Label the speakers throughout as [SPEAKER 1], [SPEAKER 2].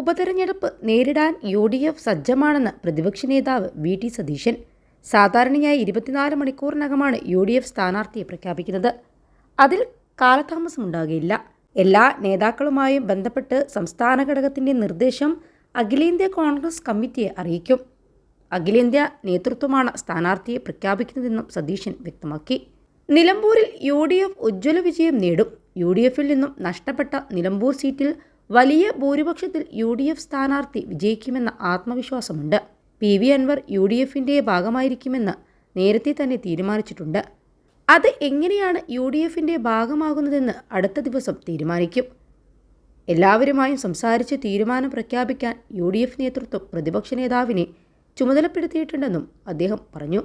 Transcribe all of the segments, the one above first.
[SPEAKER 1] ഉപതെരഞ്ഞെടുപ്പ് നേരിടാൻ U D F സജ്ജമാണെന്ന് പ്രതിപക്ഷ നേതാവ് വി ടി സതീശൻ. സാധാരണയായി ഇരുപത്തിനാല് മണിക്കൂറിനകമാണ് യു ഡി എഫ് സ്ഥാനാർത്ഥിയെ പ്രഖ്യാപിക്കുന്നത്. അതിൽ കാലതാമസമുണ്ടാകുകയില്ല എല്ലാ നേതാക്കളുമായും ബന്ധപ്പെട്ട് സംസ്ഥാന ഘടകത്തിന്റെ നിർദ്ദേശം അഖിലേന്ത്യാ കോൺഗ്രസ് കമ്മിറ്റിയെ അറിയിക്കും. അഖിലേന്ത്യാ നേതൃത്വമാണ് സ്ഥാനാർത്ഥിയെ പ്രഖ്യാപിക്കുന്നതെന്നും സതീശൻ വ്യക്തമാക്കി. നിലമ്പൂരിൽ യു ഡി എഫ് ഉജ്ജ്വല വിജയം നേടും. യു ഡി എഫിൽ നിന്നും നഷ്ടപ്പെട്ട നിലമ്പൂർ സീറ്റിൽ വലിയ ഭൂരിപക്ഷത്തിൽ യു ഡി എഫ് സ്ഥാനാർത്ഥി വിജയിക്കുമെന്ന ആത്മവിശ്വാസമുണ്ട്. P V Anvar U D എഫിന്റെ ഭാഗമായിരിക്കുമെന്ന് നേരത്തെ തന്നെ തീരുമാനിച്ചിട്ടുണ്ട്. അത് എങ്ങനെയാണ് യു ഡി എഫിന്റെ ഭാഗമാകുന്നതെന്ന് അടുത്ത ദിവസം തീരുമാനിക്കും. എല്ലാവരുമായും സംസാരിച്ച് തീരുമാനം പ്രഖ്യാപിക്കാൻ യു ഡി എഫ് നേതൃത്വം പ്രതിപക്ഷ നേതാവിനെ ചുമതലപ്പെടുത്തിയിട്ടുണ്ടെന്നും അദ്ദേഹം പറഞ്ഞു.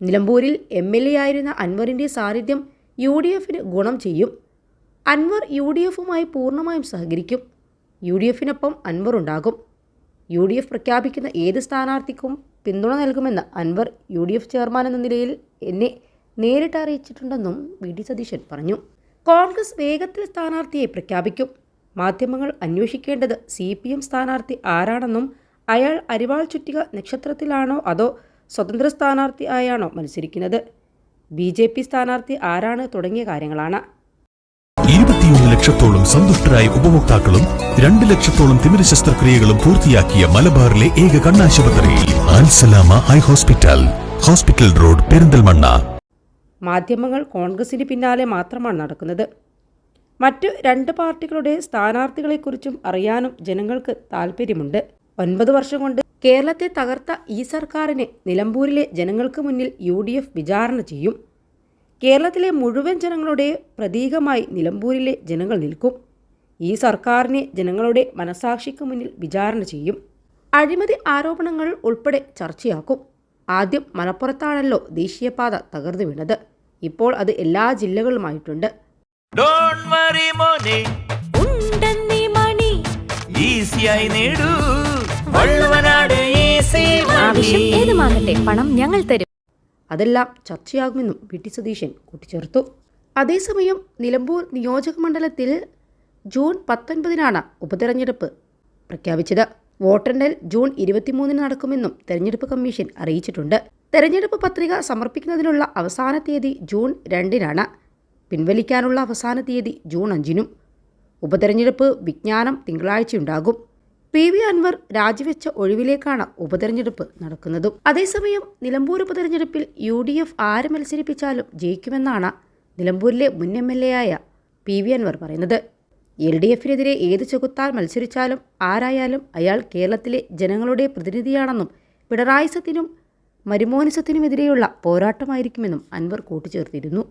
[SPEAKER 1] നിലമ്പൂരിൽ എം എൽ എ ആയിരുന്ന അൻവറിന്റെ സാന്നിധ്യം യു ഡി എഫിന് ഗുണം ചെയ്യും. അൻവർ യു ഡി എഫുമായി പൂർണമായും സഹകരിക്കും. യു ഡി എഫിനൊപ്പം അൻവർ ഉണ്ടാകും. യു ഡി എഫ് പ്രഖ്യാപിക്കുന്ന ഏത് സ്ഥാനാർത്ഥിക്കും പിന്തുണ നൽകുമെന്ന് Anvar U D F chairman എന്ന നിലയിൽ എന്നെ നേരിട്ട് അറിയിച്ചിട്ടുണ്ടെന്നും വി ഡി സതീശൻ പറഞ്ഞു. കോൺഗ്രസ് വേഗത്തിൽ സ്ഥാനാർത്ഥിയെ പ്രഖ്യാപിക്കും. മാധ്യമങ്ങൾ അന്വേഷിക്കേണ്ടത് സി പി എം സ്ഥാനാർത്ഥി ആരാണെന്നും അയാൾ അരിവാൾ ചുറ്റിക നക്ഷത്രത്തിലാണോ അതോ സ്വതന്ത്ര സ്ഥാനാർത്ഥി ആയാണോ മത്സരിക്കുന്നത്. ബി ജെ പി സ്ഥാനാർത്ഥി ആരാണ് തുടങ്ങിയ കാര്യങ്ങളാണ്.
[SPEAKER 2] ഇരുപത്തിയൊന്ന് ലക്ഷത്തോളം സന്തുഷ്ടരായ ഉപഭോക്താക്കളും രണ്ട് ലക്ഷത്തോളം തിമിര ശസ്ത്രക്രിയകളും പൂർത്തിയാക്കിയ മലബാറിലെ ഏക കണ്ണാശുപത്രി Alsalama eye hospital hospital road Perinthalmanna.
[SPEAKER 1] മാധ്യമങ്ങൾ കോൺഗ്രസിന് പിന്നാലെ മാത്രമാണ് നടക്കുന്നത്. മറ്റു രണ്ട് പാർട്ടികളുടെ സ്ഥാനാർത്ഥികളെക്കുറിച്ചും അറിയാനും ജനങ്ങൾക്ക് താൽപ്പര്യമുണ്ട്. ഒൻപത് വർഷം കൊണ്ട് കേരളത്തെ തകർത്ത ഈ സർക്കാരിനെ നിലമ്പൂരിലെ ജനങ്ങൾക്ക് മുന്നിൽ യു ഡി എഫ് വിചാരണ ചെയ്യും. കേരളത്തിലെ മുഴുവൻ ജനങ്ങളുടെ പ്രതീകമായി നിലമ്പൂരിലെ ജനങ്ങൾ നിൽക്കും. ഈ സർക്കാരിനെ ജനങ്ങളുടെ മനസാക്ഷിക്ക് മുന്നിൽ വിചാരണ ചെയ്യും. അഴിമതി ആരോപണങ്ങൾ ഉൾപ്പെടെ ചർച്ചയാക്കും. ആദ്യം മലപ്പുറത്താണല്ലോ ദേശീയപാത തകർന്നു വീണത്. ഇപ്പോൾ അത് എല്ലാ ജില്ലകളുമായിട്ടുണ്ട്
[SPEAKER 3] ഡോണ്ട് വറി മോനെ.
[SPEAKER 4] ഉണ്ടെന്നീ മണി.
[SPEAKER 3] ഈസിയായി നേടൂ. വള്ളുവനാട് ഈസി
[SPEAKER 4] ആവശ്യം ഏതുമാകട്ടെ പണം ഞങ്ങൾ തരും.
[SPEAKER 1] അതെല്ലാം ചർച്ചയാകുമെന്നും വി ടി സതീശൻ കൂട്ടിച്ചേർത്തു. അതേസമയം നിലമ്പൂർ നിയോജക മണ്ഡലത്തിൽ ജൂൺ പത്തൊൻപതിനാണ് ഉപതെരഞ്ഞെടുപ്പ് പ്രഖ്യാപിച്ചത്. വോട്ടെണ്ണൽ ജൂൺ ഇരുപത്തിമൂന്നിന് നടക്കുമെന്നും തെരഞ്ഞെടുപ്പ് കമ്മീഷൻ അറിയിച്ചിട്ടുണ്ട്. തെരഞ്ഞെടുപ്പ് പത്രിക സമർപ്പിക്കുന്നതിനുള്ള അവസാന തീയതി ജൂൺ രണ്ടിനാണ്. പിൻവലിക്കാനുള്ള അവസാന തീയതി ജൂൺ അഞ്ചിനും. ഉപതെരഞ്ഞെടുപ്പ് വിജ്ഞാനം തിങ്കളാഴ്ചയുണ്ടാകും. പി വി അൻവർ രാജിവെച്ച ഒഴിവിലേക്കാണ് ഉപതെരഞ്ഞെടുപ്പ് നടക്കുന്നതും. അതേസമയം നിലമ്പൂർ ഉപതെരഞ്ഞെടുപ്പിൽ യു ഡി എഫ് ആര് മത്സരിപ്പിച്ചാലും ജയിക്കുമെന്നാണ് നിലമ്പൂരിലെ മുൻ എം എൽ എ ആയ പി വി അൻവർ പറയുന്നത്. എൽ ഡി എഫിനെതിരെ ഏത് ചെകുത്താൽ മത്സരിച്ചാലും ആരായാലും അയാൾ കേരളത്തിലെ ജനങ്ങളുടെ പ്രതിനിധിയാണെന്നും പിണറായിസത്തിനും മരുമോനിസത്തിനുമെതിരെയുള്ള പോരാട്ടമായിരിക്കുമെന്നും അൻവർ കൂട്ടിച്ചേർത്തിരുന്നു.